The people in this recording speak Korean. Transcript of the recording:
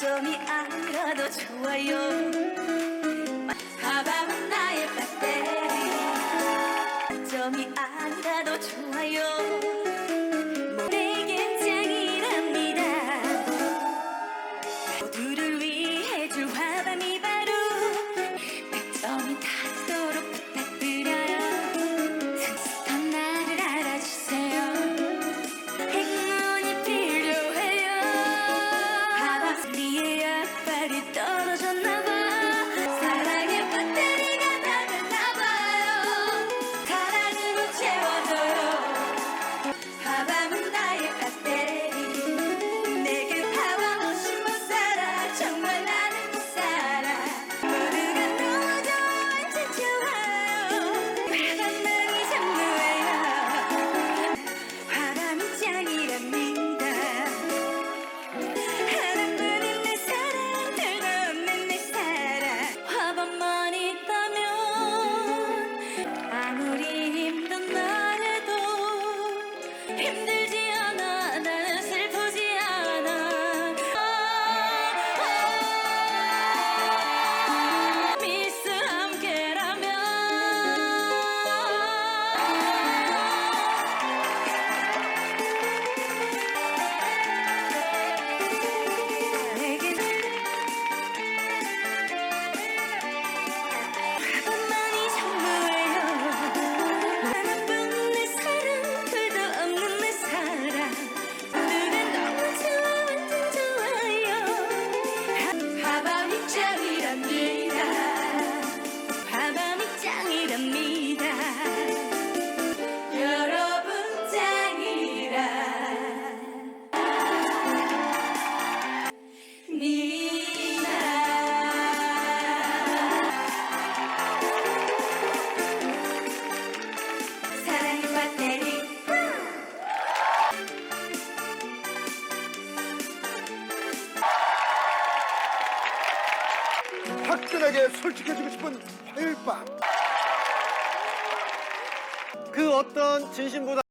점이 알아도 좋아요. 하밤은 나의 배터리 점이 알아도 좋아요. 내겐 짱이랍니다. 모두를 위해 줄 화밤이 화끈하게 솔직해지고 싶은 화요일 밤. 그 어떤 진심보다